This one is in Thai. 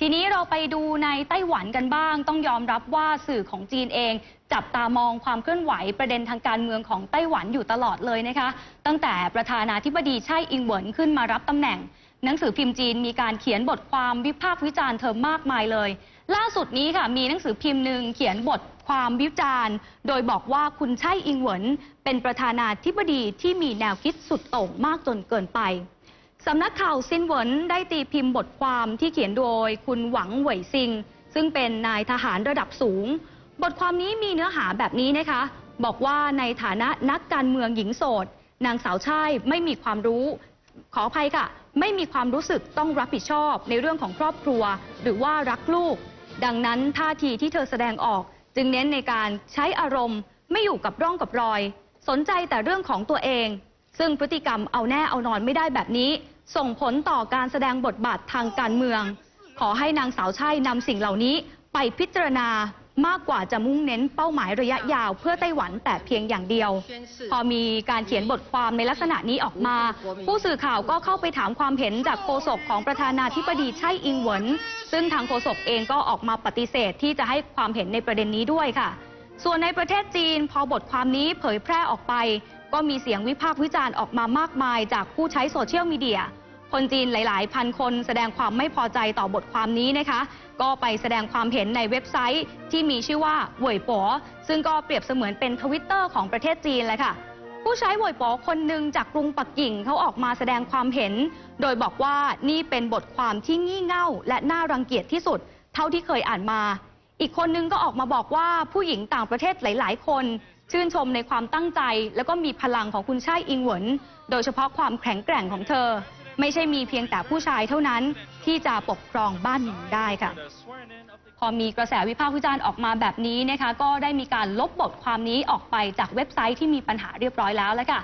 ทีนี้เราไปดูในไต้หวันกันบ้าง ต้องยอมรับว่าสื่อของจีนเอง จับตามองความเคลื่อนไหวประเด็นทางการเมืองของไต้หวันอยู่ตลอดเลยนะคะ ตั้งแต่ประธานาธิบดีไช่อิงเหวินขึ้นมารับตำแหน่ง หนังสือพิมพ์จีนมีการเขียนบทความวิพากษ์วิจารณ์เธอมากมายเลย ล่าสุดนี้ค่ะมีหนังสือพิมพ์หนึ่งเขียนบทความวิจารณ์ โดยบอกว่าคุณไช่อิงเหวินเป็นประธานาธิบดีที่มีแนวคิดสุดโต่งมากจนเกินไป สำนักข่าวซินเหวินได้ตีพิมพ์บทความที่เขียนโดยคุณหวังเหวยซิง ซึ่งเป็นนายทหารระดับสูง บทความนี้มีเนื้อหาแบบนี้นะคะ บอกว่าในฐานะนักการเมืองหญิงโสด นางสาวช่ายไม่มีความรู้ ขออภัยค่ะ ไม่มีความรู้สึกต้องรับผิดชอบในเรื่องของครอบครัว หรือว่ารักลูก ดังนั้นท่าทีที่เธอแสดงออก จึงเน้นในการใช้อารมณ์ ไม่อยู่กับร่องกับรอย สนใจแต่เรื่องของตัวเอง ซึ่งพฤติกรรมเอาแน่เอานอนไม่ได้แบบนี้ ส่งผลต่อการแสดงบทบาททางการเมือง ขอให้นางสาวชัยนำสิ่งเหล่านี้ไปพิจารณามากกว่าจะมุ่งเน้นเป้าหมายระยะยาวเพื่อไต้หวันแต่เพียงอย่างเดียว พอมีการเขียนบทความในลักษณะนี้ออกมา ผู้สื่อข่าวก็เข้าไปถามความเห็นจากโฆษกของประธานาธิบดีไช่อิงเหวินซึ่งทางโฆษกเองก็ออกมาปฏิเสธที่จะให้ความเห็นในประเด็นนี้ด้วยค่ะ ส่วนในประเทศจีนพอบทความนี้เผยแพร่ออกไป ก็มีเสียงวิพากษ์วิจารณ์ออกมามากมายจากผู้ใช้โซเชียลมีเดีย คนจีนหลาย ๆ พันคนแสดงความไม่พอใจต่อบทความนี้นะคะ ก็ไปแสดงความเห็นในเว็บไซต์ที่มีชื่อว่าเหวยป๋อซึ่งก็เปรียบเสมือนเป็นทวิตเตอร์ของประเทศจีนเลยค่ะผู้ใช้เหวยป๋อคนหนึ่งจากกรุงปักกิ่งเขาออกมาแสดงความเห็น โดยบอกว่านี่เป็นบทความที่งี่เง่า และน่ารังเกียจที่สุด เท่าที่เคยอ่านมา อีกคนนึงก็ออกมาบอกว่าผู้หญิงต่างประเทศหลาย ๆ คน ชื่นชมในความตั้งใจ แล้วก็มีพลังของคุณชายอิงเหวินโดยเฉพาะความแข็งแกร่งของเธอ ไม่ใช่มีเพียงแต่ผู้ชายเท่านั้นที่จะปกครองบ้านเมืองได้ค่ะ พอมีกระแสวิพากษ์วิจารณ์ออกมาแบบนี้นะคะก็ได้มีการลบบทความนี้ออกไปจากเว็บไซต์ที่มีปัญหาเรียบร้อยแล้วแล้วค่ะ